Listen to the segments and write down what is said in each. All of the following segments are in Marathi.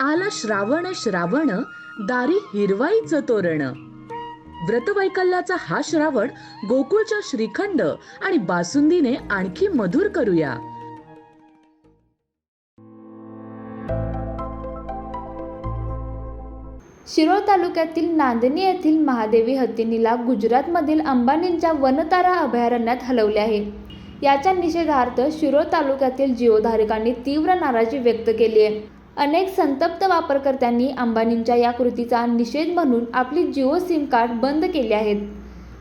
आला श्रावण श्रावण दारी हिरवाईचं तोरण. व्रतवैकल्याचा हा श्रावण गोकुळच्या श्रीखंड आणि बासुंदीने आणखी मधुर करूया. शिरोळ तालुक्यातील नांदणी येथील महादेवी हत्तीनीला गुजरातमधील अंबानींच्या वनतारा अभयारण्यात हलवले आहे. याच्या निषेधार्थ शिरोळ तालुक्यातील जिओधारकांनी तीव्र नाराजी व्यक्त केली आहे. अनेक संतप्त वापरकर्त्यांनी अंबानींच्या या कृतीचा निषेध म्हणून आपली जिओ सिम कार्ड बंद केले आहेत.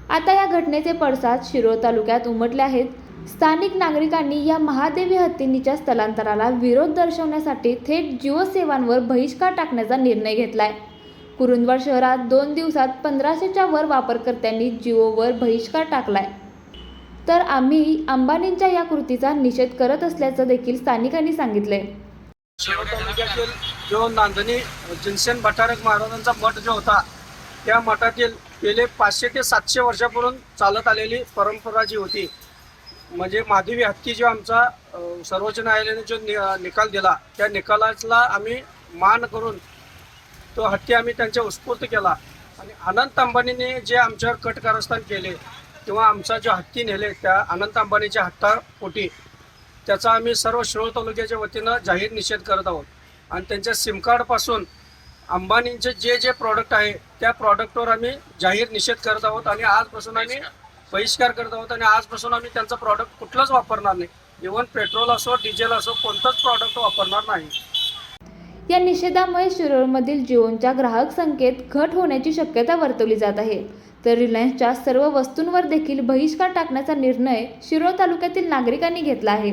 आता या घटनेचे पडसाद शिरोळ तालुक्यात उमटले आहेत. स्थानिक नागरिकांनी या महादेवी हत्तींनीच्या स्थलांतराला विरोध दर्शवण्यासाठी थेट जिओ सेवांवर बहिष्कार टाकण्याचा निर्णय घेतलाय. कुरुंदवाड शहरात दोन दिवसात पंधराशेच्या वर वापरकर्त्यांनी जिओवर बहिष्कार टाकलाय. तर आम्ही अंबानींच्या या कृतीचा निषेध करत असल्याचं देखील स्थानिकांनी सांगितलंय. तालुक्यातील जो नांदणी जिनसेन भटारक महाराजांचा मठ जो होता त्या मठातील गेले पाचशे ते सातशे वर्षापूर्वी चालत आलेली परंपरा जी होती म्हणजे माधवी हत्ती जो आमचा सर्वोच्च न्यायालयाने जो नि- निकाल दिला त्या निकालाला आम्ही मान करून तो हत्ती आम्ही त्यांच्या उत्स्फूर्त केला. आणि अनंत अंबानीने जे आमच्यावर कट कारस्थान केले किंवा आमचा जो हत्ती नेले त्या अनंत अंबानीच्या हत्तापोटी त्याचा आम्ही सर्व शिरोळ तालुक्याच्या वतीनं जाहीर निषेध करत आहोत. आणि त्यांच्या सिमकार्डपासून अंबानींचे जे जे प्रॉडक्ट आहे त्या प्रॉडक्टवर आम्ही जाहीर निषेध करत आहोत आणि आजपासून आम्ही बहिष्कार करत आहोत आणि आजपासून आम्ही त्यांचं प्रॉडक्ट कुठलंच वापरणार नाही. इव्हन पेट्रोल असो डिझेल असो कोणतंच प्रॉडक्ट वापरणार नाही. या निषेधामुळे शिरोळमधील जिओनच्या ग्राहक संख्येत घट होण्याची शक्यता वर्तवली जात आहे. तर रिलायन्सच्या सर्व वस्तूंवर देखील बहिष्कार टाकण्याचा निर्णय शिरोळ तालुक्यातील नागरिकांनी घेतला आहे.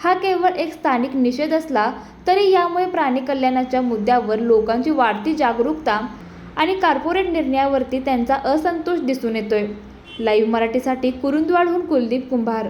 हा केवळ एक स्थानिक निषेध असला तरी यामुळे प्राणी कल्याणाच्या मुद्द्यावर लोकांची वाढती जागरूकता आणि कॉर्पोरेट निर्णयावरती त्यांचा असंतोष दिसून येतोय. लाईव्ह मराठीसाठी कुरुंदवाडहून कुलदीप कुंभार.